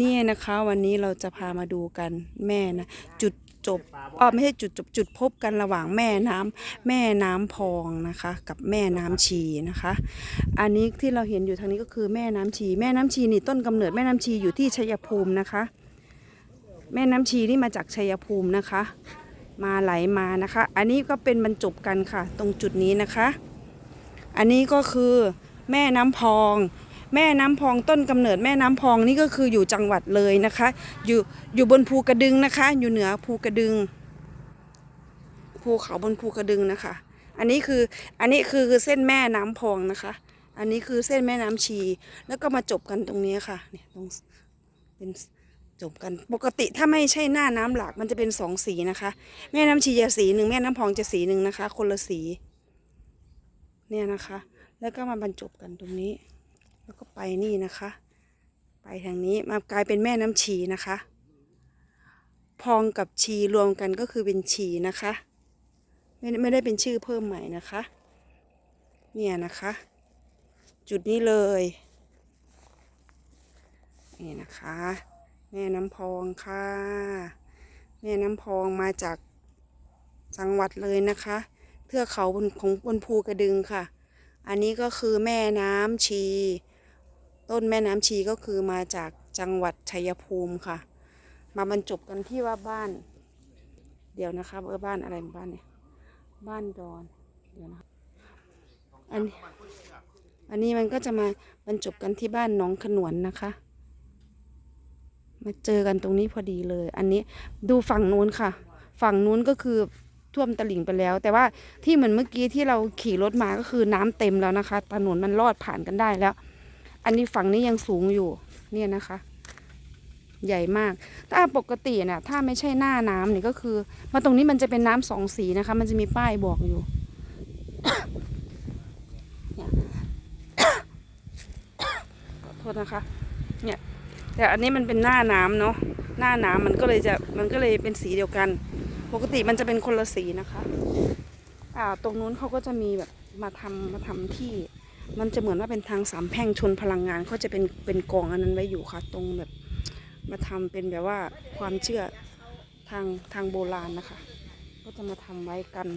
นี่นะคะวันนี้เราจะพามาดูกันแม่นะจุดจบอ๋อไม่ใช่จุดจบจุดพบกันระหว่างแม่น้ำแม่น้ำพองนะคะ กับแม่น้ำชีนะคะ อันนี้ที่เราเห็นอยู่ทางนี้ก็คือแม่น้ำชี แม่น้ำชีนี่ต้นกำเนิดแม่น้ำชีอยู่ที่ชัยภูมินะคะ แม่น้ำชีนี่มาจากชัยภูมินะคะ มาไหลมานะคะ อันนี้ก็เป็นบรรจบกันค่ะ ตรงจุดนี้นะคะ อันนี้ก็คือแม่น้ำพอง แม่น้ำพองต้นกำเนิดแม่น้ำพองนี่ก็คืออยู่จังหวัดเลยนะคะ อยู่อยู่บนภูกระดึงนะคะ อยู่เหนือภูกระดึง ภูเขาบนภูกระดึงนะคะ อันนี้คืออันนี้คือเส้นแม่น้ำพองนะคะ อันนี้คือเส้นแม่น้ำชี แล้วก็มาจบกันตรงนี้ค่ะเนี่ยตรงเป็นจบกันปกติถ้าไม่ใช่หน้าน้ำหลากมันจะเป็นสองสีนะคะ แม่น้ำชีจะสีหนึ่งแม่น้ำพองจะสีหนึ่งนะคะ คนละสี เนี่ยนะคะ แล้วก็มาบรรจบกันตรงนี้ แล้วก็ไปนี่นะคะ ไปทางนี้มากลายเป็นแม่น้ำชีนะคะ พองกับชีรวมกันก็คือเป็นชีนะคะ ไม่ไม่ได้เป็นชื่อเพิ่มใหม่นะคะ เนี่ยนะคะ จุดนี้เลยนี่นะคะแม่น้ำพองค่ะแม่น้ำพองมาจากจังหวัดเลยนะคะ เทือกเขาบนของบนภูกระดึงค่ะ อันนี้ก็คือแม่น้ำชี ต้นแม่น้ำชีก็คือมาจากจังหวัดชัยภูมิค่ะ มาบรรจบกันที่ว่าบ้าน เดี๋ยวนะคะเออบ้านอะไรบ้านเนี่ย บ้านดอนเดี๋ยวนะคะอันนี้อันนี้มันก็จะมาบรรจบกันที่บ้านหนองขนวนนะคะ มาเจอกันตรงนี้พอดีเลย อันนี้ดูฝั่งนู้นค่ะ ฝั่งนู้นก็คือท่วมตลิ่งไปแล้ว แต่ว่าที่เหมือนเมื่อกี้ที่เราขี่รถมาก็คือน้ำเต็มแล้วนะคะถนนมันลอดผ่านกันได้แล้ว อันนี้ฝั่งนี้ยังสูงอยู่ เนี่ยนะคะ ใหญ่มาก ถ้าปกตินี่ยถ้าไม่ใช่หน้าน้ำเนี่ยก็คือ มาตรงนี้มันจะเป็นน้ำสองสีนะคะ มันจะมีป้ายบอกอยู่เนี่ยขอโทษนะคะ เนี่ย แต่อันนี้มันเป็นหน้าน้ำเนาะ หน้าน้ำมันก็เลยจะ มันก็เลยเป็นสีเดียวกัน ปกติมันจะเป็นคนละสีนะคะ อ่า ตรงนู้นเขาก็จะมีแบบมาทำมาทำที่ มันจะเหมือนว่าเป็นทางสามแพร่งชนพลังงานเขาจะเป็นเป็นกองอันนั้นไว้อยู่ค่ะ ตรงแบบมาทำเป็นแบบว่าความเชื่อทางทางโบราณนะคะ ก็จะมาทำไว้กัน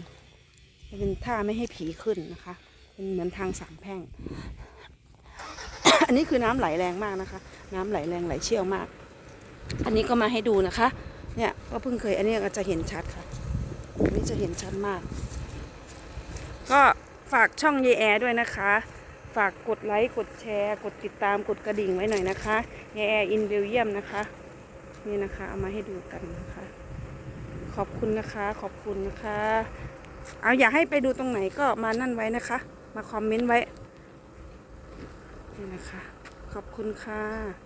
เป็นท่าไม่ให้ผีขึ้นนะคะ เป็นเหมือนทางสามแพร่ง อันนี้คือน้ำไหลแรงมากนะคะ น้ำไหลแรงไหลเชี่ยวมาก อันนี้ก็มาให้ดูนะคะ เนี่ยก็เพิ่งเคยอันนี้ก็จะเห็นชัดค่ะอันนี้จะเห็นชัดมาก ก็ฝากช่องเยแอด้วยนะคะ ฝากกดไลค์ กดแชร์ กดติดตาม กดกระดิ่งไว้หน่อยนะคะแยแออินเบลเยียมนะคะ นี่นะคะ เอามาให้ดูกันนะคะ ขอบคุณนะคะ ขอบคุณนะคะ เอาอยากให้ไปดูตรงไหนก็มานั่นไว้นะคะ มาคอมเมนต์ไว้ นี่นะคะ ขอบคุณค่ะ